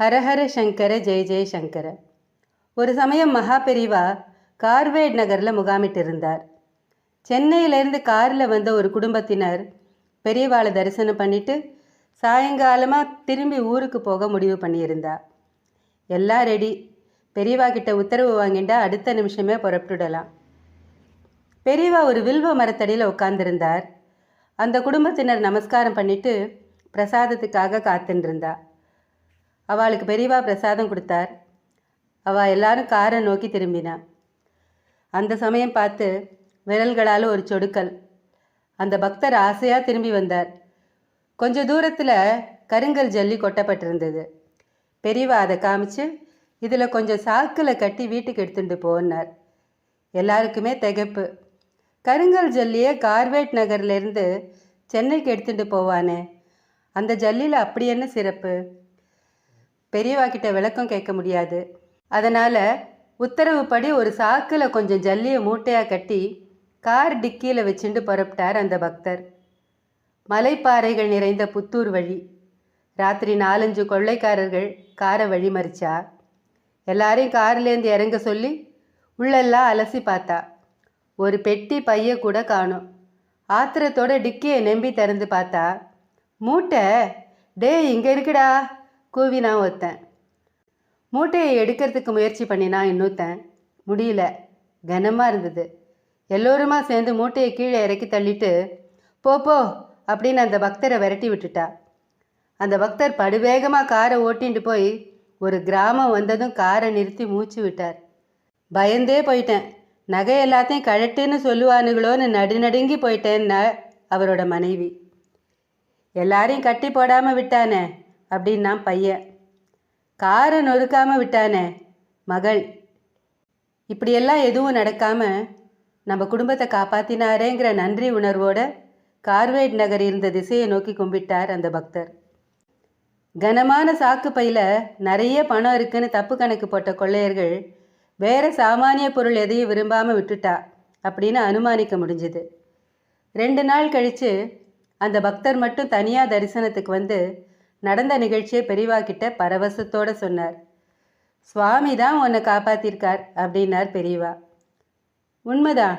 ஹரஹர சங்கர ஜெய ஜெய சங்கர. ஒரு சமயம் மகா பெரிவா கார்வேட் நகரில் முகாமிட்டு இருந்தார் சென்னையிலேருந்து காரில் வந்த ஒரு குடும்பத்தினர் பெரியவாளை தரிசனம் பண்ணிட்டு சாயங்காலமாக திரும்பி ஊருக்கு போக முடிவு பண்ணியிருந்தா. எல்லாம் ரெடி. பெரியவா கிட்ட உத்தரவு வாங்கிட்டா அடுத்த நிமிஷமே புறப்பட்டுடலாம். பெரியவா ஒரு வில்வ மரத்தடியில் உட்கார்ந்திருந்தார். அந்த குடும்பத்தினர் நமஸ்காரம் பண்ணிட்டு பிரசாதத்துக்காக காத்துருந்தா. அவளுக்கு பெரியவா பிரசாதம் கொடுத்தார். அவள் எல்லாரும் காரை நோக்கி திரும்பினா. அந்த சமயம் பார்த்து விரல்களால் ஒரு சொடுக்கல். அந்த பக்தர் ஆசையாக திரும்பி வந்தார். கொஞ்ச தூரத்தில் கருங்கல் ஜல்லி கொட்டப்பட்டிருந்தது. பெரியவா அதை காமிச்சு இதில் கொஞ்சம் சாக்கில் கட்டி வீட்டுக்கு எடுத்துட்டு போனார் எல்லாருக்குமே திகைப்பு. கருங்கல் ஜல்லியை கார்வேட் நகர்லேருந்து சென்னைக்கு எடுத்துட்டு போவானே. அந்த ஜல்லியில் அப்படி என்ன சிறப்பு? பெரியவா கிட்ட விளக்கம் கேட்க முடியாது. அதனால் உத்தரவுப்படி ஒரு சாக்கில் கொஞ்சம் ஜல்லியை மூட்டையாக கட்டி கார் டிக்கியில் வச்சுண்டு புறப்பட்டார் அந்த பக்தர். மலைப்பாறைகள் நிறைந்த புத்தூர் வழி. ராத்திரி நாலஞ்சு கொள்ளைக்காரர்கள் காரை வழிமறிச்சா எல்லாரையும் கார்லேருந்து இறங்க சொல்லி உள்ளெல்லாம் அலசி பார்த்தா. ஒரு பெட்டி பைய கூட காணும். ஆத்திரத்தோட டிக்கியை நம்பி திறந்து பார்த்தா. மூட்டை டேய் இங்கே இருக்குடா. கூவி நான் ஒத்தேன் மூட்டையை எடுக்கிறதுக்கு முயற்சி பண்ணினான் இன்னொருத்தன். முடியல. கனமாக இருந்தது. எல்லோருமா சேர்ந்து மூட்டையை கீழே இறக்கி தள்ளிட்டு போ போ அப்படின்னு அந்த பக்தரை விரட்டி விட்டுட்டா. அந்த பக்தர் படுவேகமாக காரை ஓட்டின்ட்டு போய் ஒரு கிராமம் வந்ததும் காரை நிறுத்தி மூச்சு விட்டார். பயந்தே போயிட்டேன். நகை எல்லாத்தையும் கழட்டுன்னு சொல்லுவானுங்களோன்னு நடுநடுங்கி போயிட்டேன்னா அவரோட மனைவி. எல்லாரையும் கட்டி போடாமல் விட்டானே. அப்படின்னா பையன். காரை நொறுக்காமல் விட்டானே மகள். இப்படியெல்லாம் எதுவும் நடக்காமல் நம்ம குடும்பத்தை காப்பாத்தினாரேங்கிற நன்றி உணர்வோட கார்வேட் நகர் இருந்த திசையை நோக்கி கும்பிட்டார் அந்த பக்தர். கனமான சாக்கு பையில் நிறைய பணம் இருக்குன்னு தப்பு கணக்கு போட்ட கொள்ளையர்கள் வேற சாமானிய பொருள் எதையும் விரும்பாமல் விட்டுட்டா அப்படின்னு அனுமானிக்க முடிஞ்சுது. ரெண்டு நாள் கழிச்சு அந்த பக்தர் மட்டும் தனியாக தரிசனத்துக்கு வந்து நடந்த நிகழ்ச்சியை பெரியவா கிட்ட பரவசத்தோடு சொன்னார். சுவாமி தான் உன்னை காப்பாத்திருக்கார் அப்படின்னார் பெரியவா உண்மைதான்.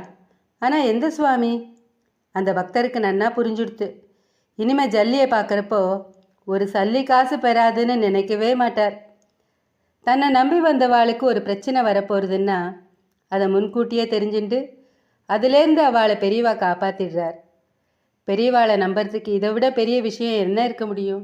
ஆனால் எந்த சுவாமி? அந்த பக்தருக்கு நன்னா புரிஞ்சுடுத்து. இனிமே ஜல்லியை பார்க்குறப்போ ஒரு சல்லி காசு பெறாதுன்னு நினைக்கவே மாட்டார். தன்னை நம்பி வந்தவாளுக்கு ஒரு பிரச்சனை வரப்போகுதுன்னா அதை முன்கூட்டியே தெரிஞ்சுண்டு அதுலேருந்து அவளை பெரியவா காப்பாத்திடுறார். பெரியவாளை நம்புறதுக்கு இதை விட பெரிய விஷயம் என்ன இருக்க முடியும்?